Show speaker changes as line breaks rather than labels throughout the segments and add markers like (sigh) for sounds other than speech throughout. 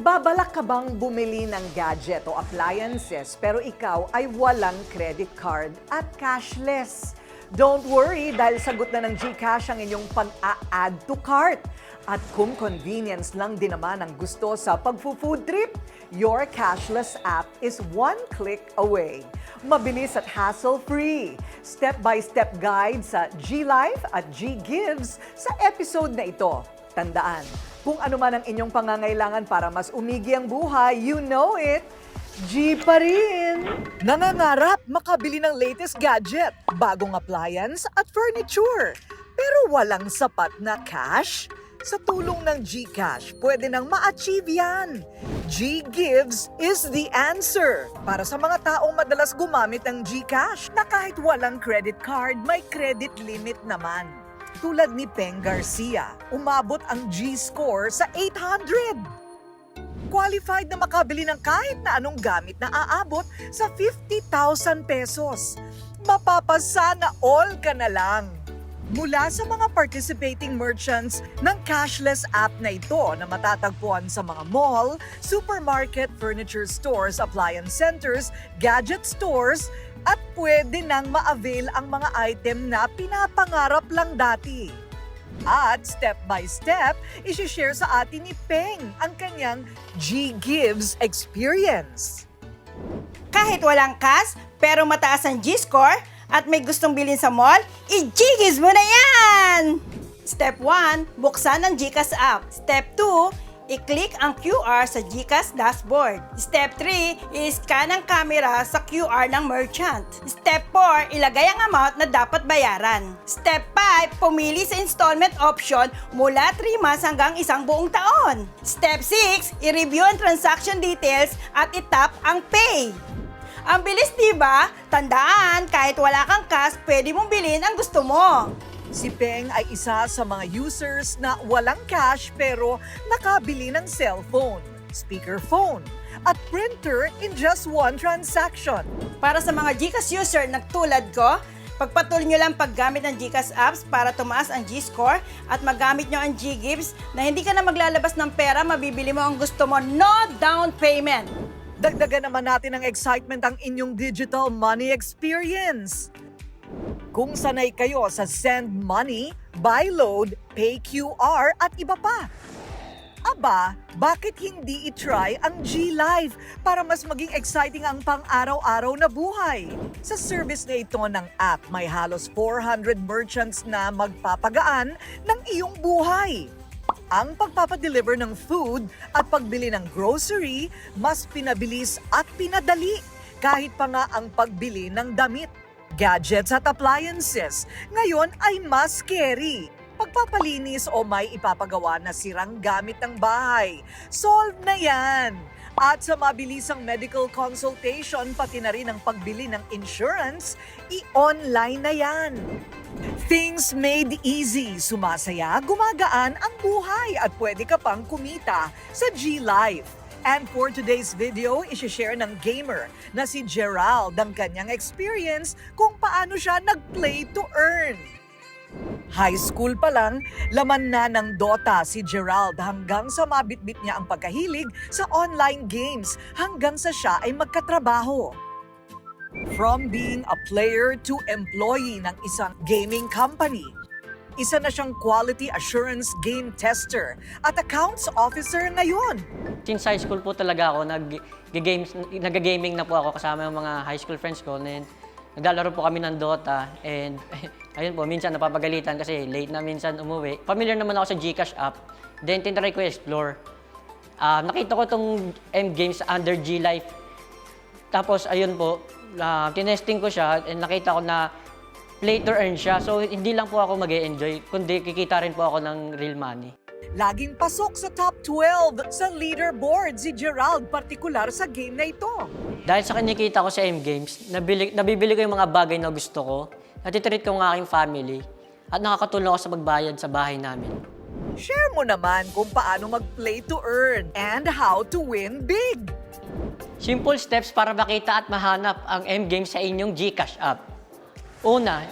Nagbabalak ka bang bumili ng gadget o appliances pero ikaw ay walang credit card at cashless? Don't worry dahil sagot na ng GCash ang inyong pag-a-add to cart. At kung convenience lang din naman ang gusto sa pag-food trip, your cashless app is one click away. Mabilis at hassle-free. Step-by-step guide sa G-Life at G-Gives sa episode na ito. Tandaan, kung ano man ang inyong pangangailangan para mas umigi ang buhay, you know it, G pa rin! Nangangarap makabili ng latest gadget, bagong appliance at furniture. Pero walang sapat na cash? Sa tulong ng GCash, pwede nang ma-achieve yan. G-Gives is the answer para sa mga taong madalas gumamit ng GCash na kahit walang credit card, may credit limit naman. Tulad ni Peng Garcia, umabot ang G-score sa 800 qualified na makabili ng kahit na anong gamit na aabot sa 50,000 pesos. Mapapasa na all ka na lang. Mula sa mga participating merchants ng cashless app na ito na matatagpuan sa mga mall, supermarket, furniture stores, appliance centers, gadget stores, at pwede nang ma-avail ang mga item na pinapangarap lang dati. At step by step, isi-share sa atin ni Peng ang kanyang G-Gives experience.
Kahit walang cash, pero mataas ang G-score at may gustong bilhin sa mall, i-Ggies mo na yan! Step 1, buksan ang GCash app. Step 2, i-click ang QR sa GCash dashboard. Step 3, i-scan ang camera sa QR ng merchant. Step 4, ilagay ang amount na dapat bayaran. Step 5, pumili sa installment option mula 3 months hanggang isang buong taon. Step 6, i-review ang transaction details at itap ang pay. Ang bilis, di ba? Tandaan, kahit wala kang cash, pwede mong bilhin ang gusto mo.
Si Peng ay isa sa mga users na walang cash pero nakabili ng cellphone, speakerphone, at printer in just one transaction.
Para sa mga GCash user na tulad ko, pagpatuloy nyo lang paggamit ng GCash apps para tumaas ang G-score at magamit nyo ang G-Gives na hindi ka na maglalabas ng pera, mabibili mo ang gusto mo, no down payment.
Dagdagan naman natin ng excitement ang inyong digital money experience. Kung sanay kayo sa send money, buy load, pay QR at iba pa. Aba, bakit hindi itry ang G-Life para mas maging exciting ang pang-araw-araw na buhay? Sa service na ito ng app, may halos 400 merchants na magpapagaan ng iyong buhay. Ang pagpapadeliver ng food at pagbili ng grocery, mas pinabilis at pinadali kahit pa nga ang pagbili ng damit, gadgets at appliances. Ngayon ay mas scary. Pagpapalinis o may ipapagawa na sirang gamit ng bahay. Solve na yan! At sa mabilisang medical consultation, pati na rin ang pagbili ng insurance, i-online na yan. Things made easy, sumasaya, gumagaan ang buhay at pwede ka pang kumita sa G-Life. And for today's video, isishare ng gamer na si Gerald ang kanyang experience kung paano siya nag-play to earn. High school pa lang, laman na ng Dota si Gerald hanggang sa mabitbit niya ang pagkahilig sa online games hanggang sa siya ay magkatrabaho. From being a player to employee ng isang gaming company, isa na siyang quality assurance game tester at accounts officer ngayon.
Since high school po talaga ako, nag-games, nag-gaming na po ako kasama yung mga high school friends ko. And naglalaro po kami ng Dota and (laughs) ayun po, minsan napapagalitan kasi late na minsan umuwi. Familiar naman ako sa Gcash app. Then tinry ko explore. Ah, nakita ko tong M Games under G Life. Tapos ayun po, uh, tinesting ko siya and nakita ko na play to earn siya. So hindi lang po ako mag enjoy kundi kikita rin po ako ng real money.
Laging pasok sa top 12 sa leaderboard si Gerald, partikular sa game na ito.
Dahil sa kinikita ko sa M-Games, nabili, nabibili ko yung mga bagay na gusto ko, natitreat ko ang aking family, at nakakatulong ako sa pagbayad sa bahay namin.
Share mo naman kung paano mag-play to earn and how to win big.
Simple steps para makita at mahanap ang M-Games sa inyong GCash app. Una,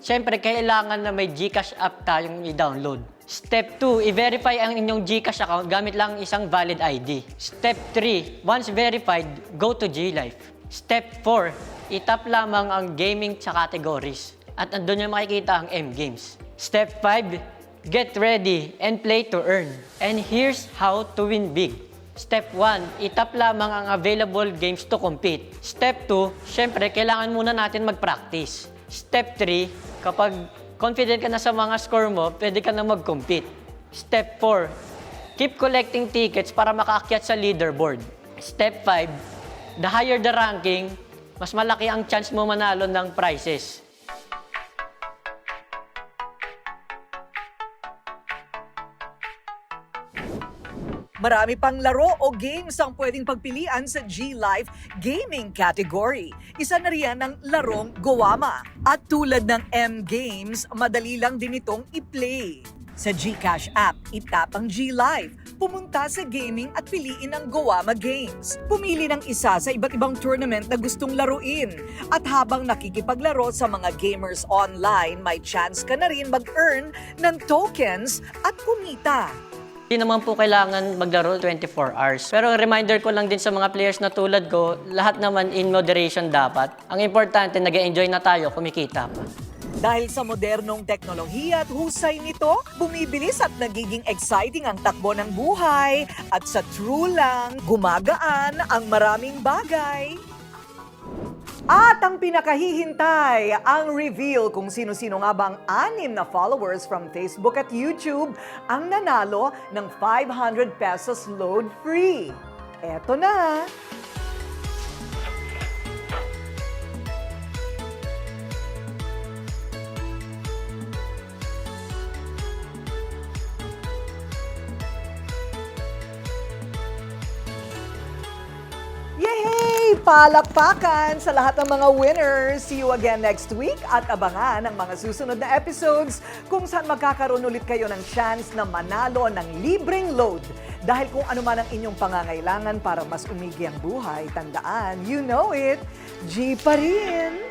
syempre kailangan na may GCash app tayong i-download. Step 2, i-verify ang inyong GCash account gamit lang isang valid ID. Step 3, once verified, go to GLife. Step 4, itap lamang ang gaming sa categories. At andun nyo makikita ang M Games. Step 5, get ready and play to earn. And here's how to win big. Step 1, itap lamang ang available games to compete. Step 2, syempre, kailangan muna natin mag-practice. Step 3, kapag confident ka na sa mga score mo, pwede ka na mag-compete. Step 4, keep collecting tickets para makaakyat sa leaderboard. Step 5, the higher the ranking, mas malaki ang chance mo manalo ng prizes.
Marami pang laro o games ang pwedeng pagpilian sa G-Life Gaming category. Isa na riyan ang larong Guwama. At tulad ng M-Games, madali lang din itong i-play. Sa GCash app, itap ang G-Life. Pumunta sa gaming at piliin ang Guwama Games. Pumili ng isa sa iba't ibang tournament na gustong laruin. At habang nakikipaglaro sa mga gamers online, may chance ka na rin mag-earn ng tokens at kumita.
Hindi naman po kailangan maglaro 24 hours. Pero reminder ko lang din sa mga players na tulad ko, lahat naman in moderation dapat. Ang importante, nag enjoy na tayo, kumikita pa.
Dahil sa modernong teknolohiya at husay nito, bumibilis at nagiging exciting ang takbo ng buhay. At sa true lang, gumagaan ang maraming bagay. At ang pinakahihintay, ang reveal kung sino-sino nga ba anim na followers from Facebook at YouTube ang nanalo ng 500 pesos load free. Eto na! Palakpakan sa lahat ng mga winners. See you again next week at abangan ang mga susunod na episodes kung saan magkakaroon ulit kayo ng chance na manalo ng libreng load. Dahil kung ano man ang inyong pangangailangan para mas umigi ang buhay, tandaan, you know it, G pa rin!